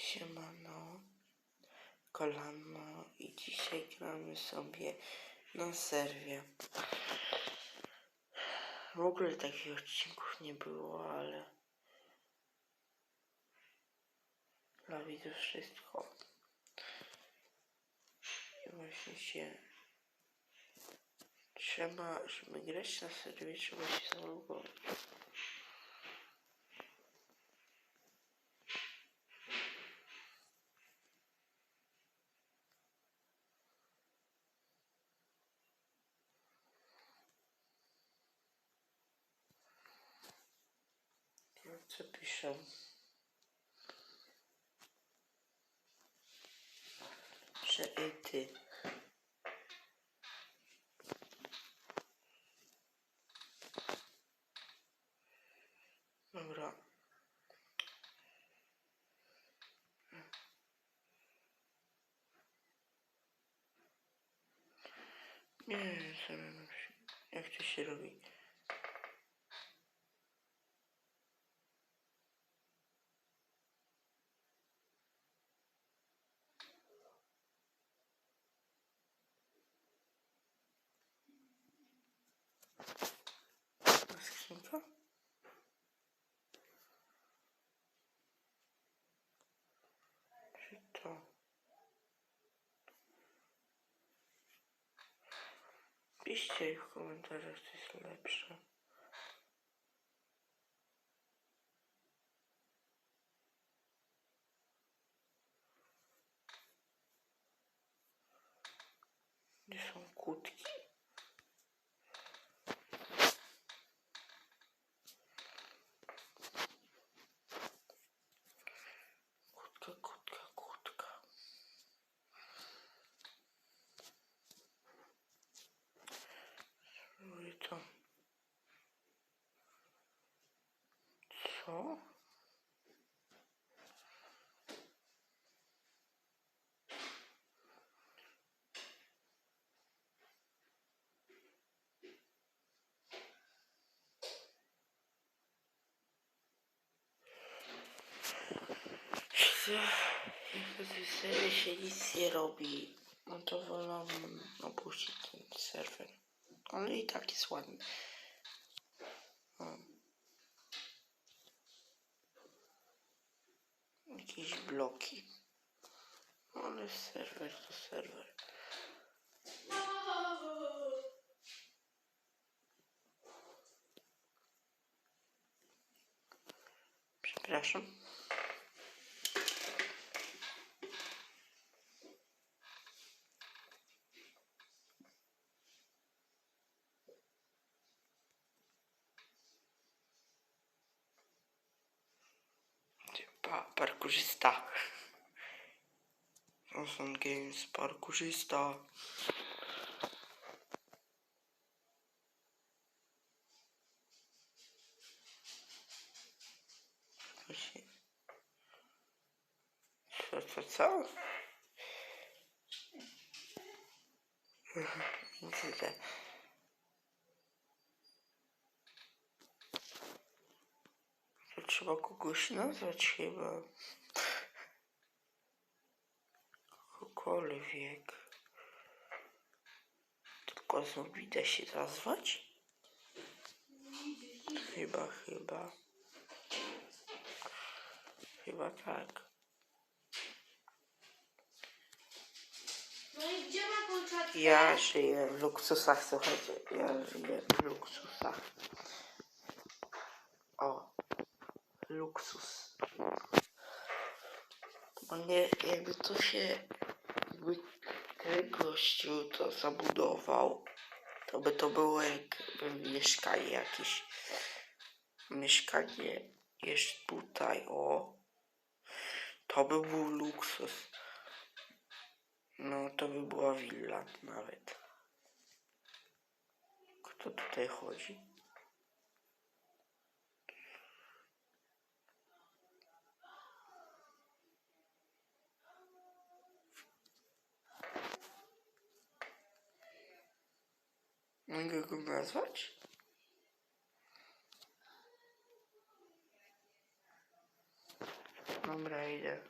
Siemano, kolano i dzisiaj gramy sobie na serwie. W ogóle takich odcinków nie było, ale dla widzów wszystko. I właśnie się trzeba, żeby grać na serwie, trzeba się zalogować. Co piszę? Że i ty. Dobra. Nie wiem, co jak to się robi. Skrzynka? Czy to? Piszcie w komentarzach, co jest lepsze. Gdzie są? Co? Serwie się nic nie robi, no to wolę opuścić ten serwer. Ale i tak jest ładny. O. Jakieś bloki. Ale serwer to serwer. Przepraszam. Pa, parkurzysta. Awesome Games, parkurzysta. Co, co, co? Widzę. Trzeba kogoś nazwać chyba. Kogokolwiek. Tylko zombie da się nazwać? Chyba, chyba. Chyba tak. No i gdzie ma kolczatkę? Ja żyję w luksusach, słuchajcie. Ja żyję w luksusach. O. Luksus. Bo nie, jakby to się, jakby ten gościu to zabudował, to by to było jakby mieszkanie jakieś. Mieszkanie jest tutaj, o. To by był luksus. No, to by była willa nawet. Kto tutaj chodzi? Manga Gumbazoch? Mam Raider.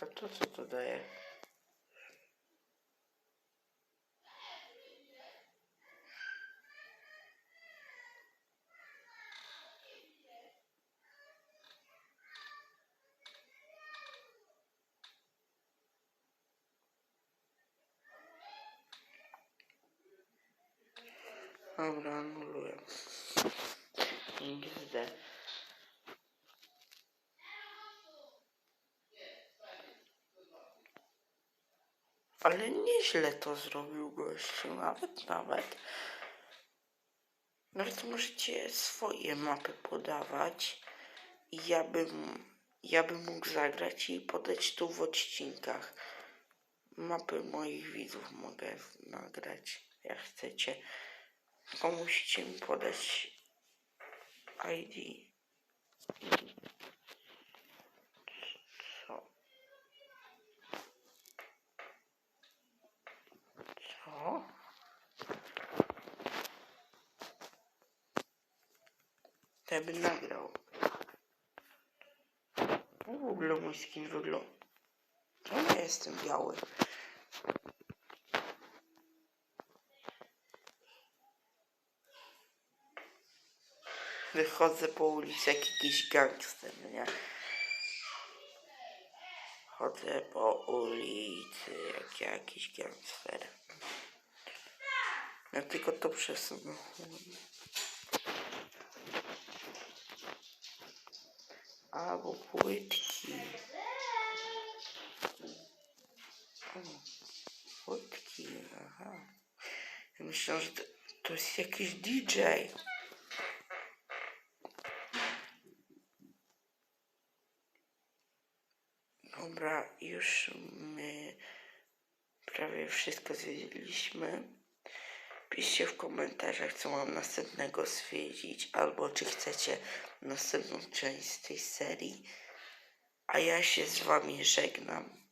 А кто-то туда я. Dobra, anuluję. XD. Ale nieźle to zrobił gościu, nawet, nawet. Ale to możecie swoje mapy podawać i ja bym, ja bym mógł zagrać i podać tu w odcinkach. Mapy moich widzów mogę nagrać, jak chcecie. Tylko musicie mi podać ID. Co? Co? Ja bym nagrał. W ogóle mój skin wygląda. Czemu ja jestem biały? Wychodzę po ulicy jak jakiś gangster, nie? Chodzę po ulicy jak jakiś gangster. Ja tylko to przesunę. Albo płytki. Płytki, aha. Ja myślę, że to, to jest jakiś DJ. Dobra, już my prawie wszystko zwiedziliśmy. Piszcie w komentarzach, co mam następnego zwiedzić, albo czy chcecie następną część z tej serii. A ja się z wami żegnam.